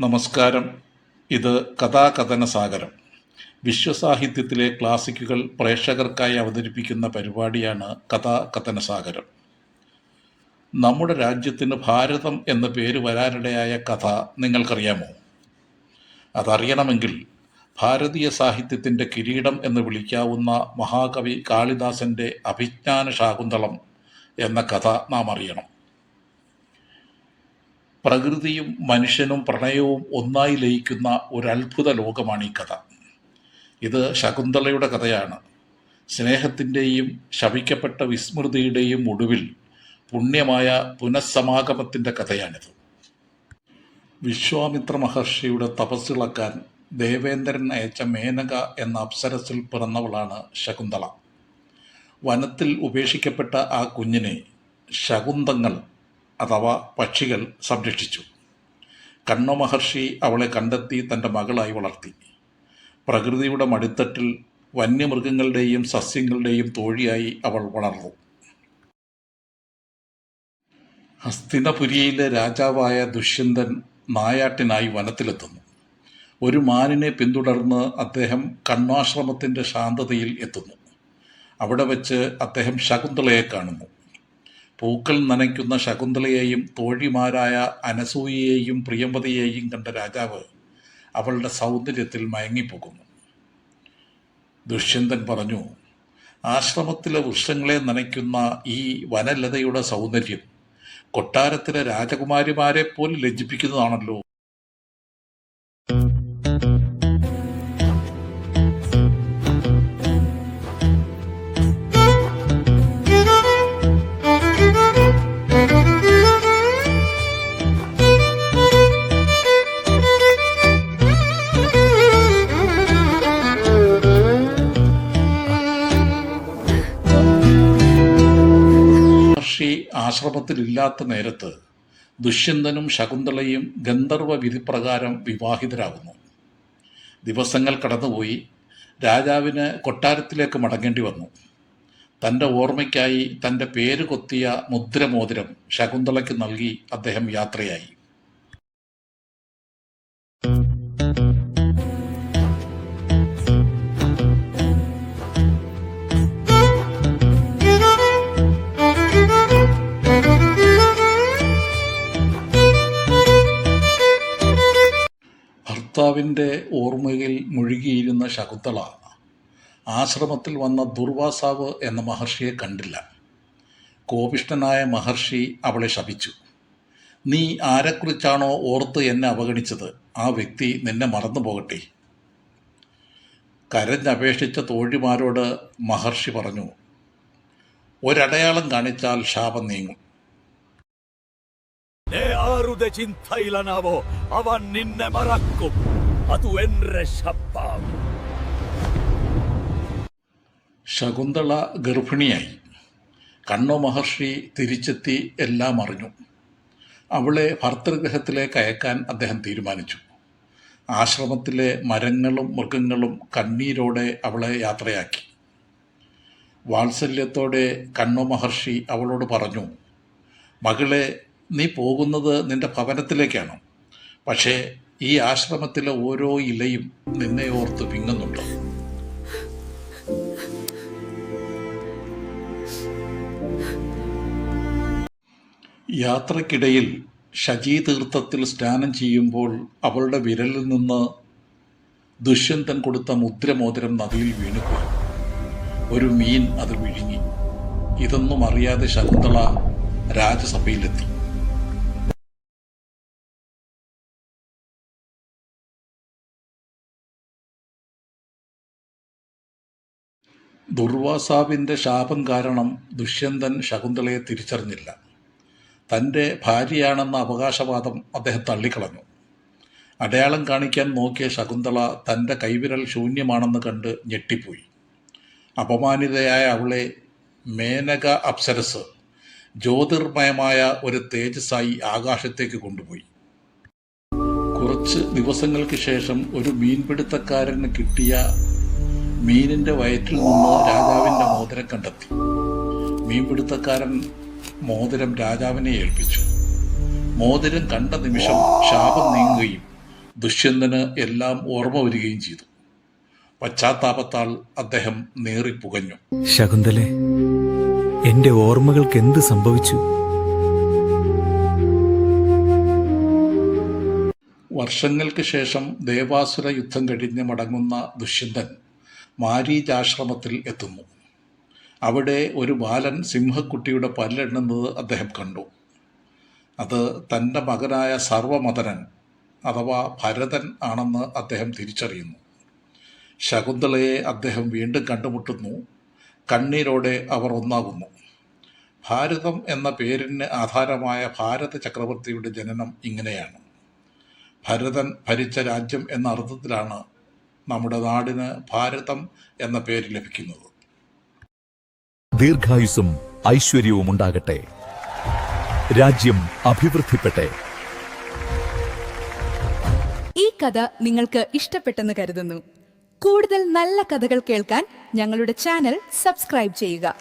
നമസ്കാരം. ഇത് കഥാകഥന സാഗരം. വിശ്വസാഹിത്യത്തിലെ ക്ലാസിക്കുകൾ പ്രേക്ഷകർക്കായി അവതരിപ്പിക്കുന്ന പരിപാടിയാണ് കഥാകഥന സാഗരം. നമ്മുടെ രാജ്യത്തിന് ഭാരതം എന്ന പേര് വരാനിടയായ കഥ നിങ്ങൾക്കറിയാമോ? അതറിയണമെങ്കിൽ ഭാരതീയ സാഹിത്യത്തിന്റെ കിരീടം എന്ന് വിളിക്കാവുന്ന മഹാകവി കാളിദാസന്റെ അഭിജ്ഞാന ശാകുന്തളം എന്ന കഥ നാം അറിയണം. പ്രകൃതിയും മനുഷ്യനും പ്രണയവും ഒന്നായി ലയിക്കുന്ന ഒരു ലോകമാണ് ഈ കഥ. ഇത് ശകുന്തളയുടെ കഥയാണ്. സ്നേഹത്തിന്റെയും ശപിക്കപ്പെട്ട വിസ്മൃതിയുടെയും ഒടുവിൽ പുണ്യമായ പുനഃസമാഗമത്തിന്റെ കഥയാണിത്. വിശ്വാമിത്ര മഹർഷിയുടെ തപസ്സിളക്കാൻ ദേവേന്ദ്രൻ അയച്ച മേനക എന്ന അപ്സരസിൽ പിറന്നവളാണ് ശകുന്തള. വനത്തിൽ ഉപേക്ഷിക്കപ്പെട്ട ആ കുഞ്ഞിനെ ശകുന്തങ്ങൾ അഥവാ പക്ഷികൾ സംരക്ഷിച്ചു. കണ്ണ മഹർഷി അവളെ കണ്ടെത്തി തന്റെ മകളായി വളർത്തി. പ്രകൃതിയുടെ മടിത്തട്ടിൽ വന്യമൃഗങ്ങളുടെയും സസ്യങ്ങളുടെയും തോഴിയായി അവൾ വളർന്നു. ഹസ്തിനപുരിയിലെ രാജാവായ ദുഷ്യന്തൻ നായാട്ടിനായി വനത്തിലെത്തുന്നു. ഒരു മാനിനെ പിന്തുടർന്ന് അദ്ദേഹം കണ്വാശ്രമത്തിന്റെ ശാന്തതയിൽ എത്തുന്നു. അവിടെ വച്ച് അദ്ദേഹം ശകുന്തളയെ കാണുന്നു. പൂക്കൾ നനയ്ക്കുന്ന ശകുന്തളയെയും തോഴിമാരായ അനസൂയയെയും പ്രിയമ്പതിയെയും കണ്ട രാജാവ് അവളുടെ സൗന്ദര്യത്തിൽ മയങ്ങിപ്പോകുന്നു. ദുഷ്യന്തൻ പറഞ്ഞു ആശ്രമത്തിലെ വൃക്ഷങ്ങളെ നനയ്ക്കുന്ന ഈ വനലതയുടെ സൗന്ദര്യം കൊട്ടാരത്തിലെ രാജകുമാരിമാരെ പോലും ലജ്ജിപ്പിക്കുന്നതാണല്ലോ. ആശ്രമത്തിലില്ലാത്ത നേരത്ത് ദുഷ്യന്തനും ശകുന്തളയും ഗന്ധർവ വിധിപ്രകാരം വിവാഹിതരാകുന്നു. ദിവസങ്ങൾ കടന്നുപോയി രാജാവിന് കൊട്ടാരത്തിലേക്ക് മടങ്ങേണ്ടി വന്നു. തന്റെ ഓർമ്മയ്ക്കായി തന്റെ പേര് കൊത്തിയ മുദ്രമോതിരം ശകുന്തളയ്ക്ക് നൽകി അദ്ദേഹം യാത്രയായി. പിതാവിന്റെ ഓർമ്മയിൽ മുഴുകിയിരുന്ന ശകുന്തള. ആശ്രമത്തിൽ വന്ന ദുർവാസാവ് എന്ന മഹർഷിയെ കണ്ടില്ല. കോപിഷ്ഠനായ മഹർഷി അവളെ ശപിച്ചു. നീ ആരെക്കുറിച്ചാണോ ഓർത്ത് എന്നെ അവഗണിച്ചത്? ആ വ്യക്തി നിന്നെ മറന്നു പോകട്ടെ. കരഞ്ഞപേക്ഷിച്ച തോഴിമാരോട് മഹർഷി പറഞ്ഞു ഒരടയാളം കാണിച്ചാൽ ശാപം നീങ്ങും. ആരുടെ ചിന്തയിലാണാവോ അവൻ നിന്നെ മറക്കും. അതു ശകുന്തള ഗർഭിണിയായി. കണ്ണോ മഹർഷി തിരിച്ചെത്തി എല്ലാം അറിഞ്ഞു. അവളെ ഭർത്തൃഗ്രഹത്തിലേക്ക് അയക്കാൻ അദ്ദേഹം തീരുമാനിച്ചു. ആശ്രമത്തിലെ മരങ്ങളും മൃഗങ്ങളും കണ്ണീരോടെ അവളെ യാത്രയാക്കി. വാത്സല്യത്തോടെ കണ്ണു മഹർഷി അവളോട് പറഞ്ഞു മകളെ നീ പോകുന്നത് നിന്റെ ഭവനത്തിലേക്കാണ്. പക്ഷേ ഈ ആശ്രമത്തിലെ ഓരോ ഇലയും നിന്നെ ഓർത്ത് വിങ്ങുന്നുണ്ടോ? യാത്രക്കിടയിൽ ശചീതീർത്ഥത്തിൽ സ്നാനം ചെയ്യുമ്പോൾ അവളുടെ വിരലിൽ നിന്ന് ദുഷ്യന്തൻ കൊടുത്ത മുദ്രമോതിരം നദിയിൽ വീണുപോയി ഒരു മീൻ അത് വിഴുങ്ങി. ഇതൊന്നും അറിയാതെ ശകുന്തള രാജസഭയിലെത്തി. ദുർവാസാവിന്റെ ശാപം കാരണം ദുഷ്യന്തൻ ശകുന്തളയെ തിരിച്ചറിഞ്ഞില്ല. തന്റെ ഭാര്യയാണെന്ന അവകാശവാദം അദ്ദേഹം തള്ളിക്കളഞ്ഞു. അടയാളം കാണിക്കാൻ നോക്കിയ ശകുന്തള തന്റെ കൈവിരൽ ശൂന്യമാണെന്ന് കണ്ട് ഞെട്ടിപ്പോയി. അപമാനിതയായ അവളെ മേനക അപ്സരസ് ജ്യോതിർമയമായ ഒരു തേജസ്സായി ആകാശത്തേക്ക് കൊണ്ടുപോയി. കുറച്ച് ദിവസങ്ങൾക്ക് ശേഷം ഒരു മീൻപിടുത്തക്കാരന് കിട്ടിയ മീനിന്റെ വയറ്റിൽ നിന്ന് രാജാവിന്റെ മോതിരം കണ്ടെത്തി. മീൻപിടുത്തക്കാരൻ മോതിരം രാജാവിനെ ഏൽപ്പിച്ചു. മോതിരം കണ്ട നിമിഷം ശാപം നീങ്ങുകയും ദുഷ്യന്തന് എല്ലാം ഓർമ്മ വരികയും ചെയ്തു. പശ്ചാത്താപത്താൽ അദ്ദേഹം നേറിപ്പുകഞ്ഞു. ശകുന്തലെ എന്റെ ഓർമ്മകൾക്ക് എന്ത് സംഭവിച്ചു? വർഷങ്ങൾക്ക് ശേഷം ദേവാസുര യുദ്ധം കഴിഞ്ഞ് മടങ്ങുന്ന ദുഷ്യന്തൻ മാരീചാശ്രമത്തിൽ എത്തുന്നു. അവിടെ ഒരു ബാലൻ സിംഹക്കുട്ടിയുടെ പല്ലെണ്ണുന്നത് അദ്ദേഹം കണ്ടു. അത് തന്റെ മകനായ സർവമതനൻ അഥവാ ഭരതൻ ആണെന്ന് അദ്ദേഹം തിരിച്ചറിയുന്നു. ശകുന്തളയെ അദ്ദേഹം വീണ്ടും കണ്ടുമുട്ടുന്നു. കണ്ണീരോടെ അവർ ഒന്നാകുന്നു. ഭാരതം എന്ന പേരിന് ആധാരമായ ഭാരത ചക്രവർത്തിയുടെ ജനനം ഇങ്ങനെയാണ്. ഭരതൻ ഭരിച്ച രാജ്യം എന്ന അർത്ഥത്തിലാണ് നമ്മുടെ നാടിന് ഭാരതം എന്ന പേര് ലഭിക്കുന്നത്. ദീർഘായുസും ഐശ്വര്യവും ഉണ്ടാകട്ടെ. രാജ്യം അഭിവൃദ്ധിപ്പെട്ടെ. ഈ കഥ നിങ്ങൾക്ക് ഇഷ്ടപ്പെട്ടെന്ന് കരുതുന്നു. കൂടുതൽ നല്ല കഥകൾ കേൾക്കാൻ ഞങ്ങളുടെ ചാനൽ സബ്സ്ക്രൈബ് ചെയ്യുക.